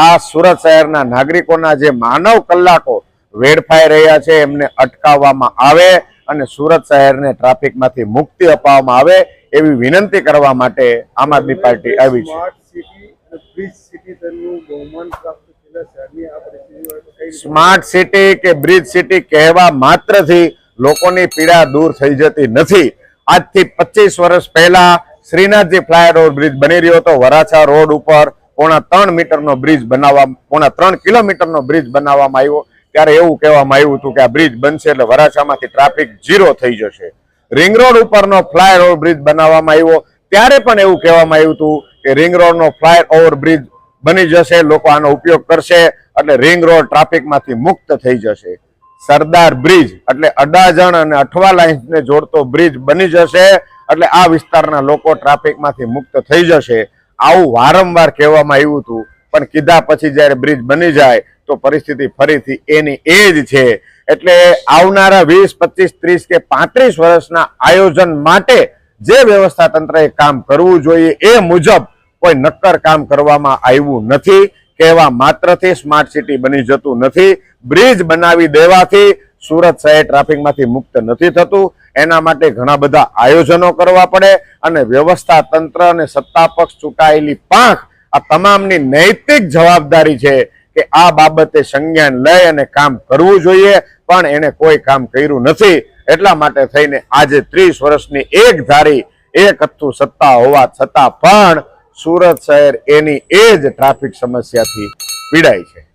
આ સુરત શહેરના નાગરિકોના જે માનવ કલાકો વેડફાઈ રહ્યા છે એમને અટકાવવામાં આવે અને સુરત શહેરને ટ્રાફિકમાંથી મુક્તિ અપાવવામાં આવે એવી વિનંતી કરવા માટે આમ આદમી પાર્ટી આવી છે. સ્માર્ટ સિટી કે બ્રિજ સિટી કહેવા માત્રથી લોકોની પીડા દૂર થઈ જતી નથી. આજથી પચીસ વર્ષ પહેલા શ્રીનાથજી ફ્લાયઓવર બ્રિજ બની રહ્યો હતો. વરાછા રોડ ઉપર પોણા ત્રણ મીટરનો બ્રિજ બનાવવા, પોણા ત્રણ કિલોમીટરનો બ્રિજ બનાવવામાં આવ્યો. ત્યારે એવું કહેવામાં આવ્યું હતું કે આ બ્રિજ બનશે એટલે વરાછામાંથી ટ્રાફિક ઝીરો થઈ જશે. રિંગ રોડ ઉપરનો ફ્લાય ઓવર બ્રિજ બનાવવામાં આવ્યો. ત્યારે પણ એવું કહેવામાં આવ્યું હતું કે રિંગ રોડનો ફ્લાયઓવર બ્રિજ બની જશે, લોકો આનો ઉપયોગ કરશે, એટલે રિંગ રોડ ટ્રાફિકમાંથી મુક્ત થઈ જશે. સરદાર બ્રિજ, એટલે અડાજણ અને અઠવા લાઇન્સને જોડતો બ્રિજ બની જશે, એટલે આ વિસ્તારના લોકો ટ્રાફિકમાંથી મુક્ત થઈ જશે. આવું વારંવાર કહેવામાં આવ્યું હતું, પણ કીધા પછી જ્યારે બ્રિજ બની જાય, તો પરિસ્થિતિ ફરીથી એની એ જ છે. એટલે આવનારા વીસ, પચીસ, ત્રીસ કે પાંત્રીસ વર્ષના આયોજન માટે જે વ્યવસ્થા તંત્રએ કામ કરવું જોઈએ એ મુજબ કોઈ નક્કર કામ કરવામાં આવ્યું નથી. કહેવા માત્રથી સ્માર્ટ સિટી બની જતું નથી. બ્રિજ બનાવી દેવાથી સુરત શહેર ટ્રાફિકમાંથી મુક્ત નથી થતું. એના માટે ઘણા બધા આયોજનો કરવા પડે અને વ્યવસ્થા તંત્ર અને સત્તા પક્ષ ચૂંટાયેલી પાંખ આ તમામની નૈતિક જવાબદારી છે કે આ બાબતે સંજ્ઞાન લઈ અને કામ કરવું જોઈએ, પણ એને કોઈ કામ કર્યું નથી. એટલા માટે થઈને આજે ત્રીસ વર્ષની એક ધારી, એક હથ્થું સત્તા હોવા છતાં પણ સુરત શહેર એની એ જ ટ્રાફિક સમસ્યાથી પીડાય છે.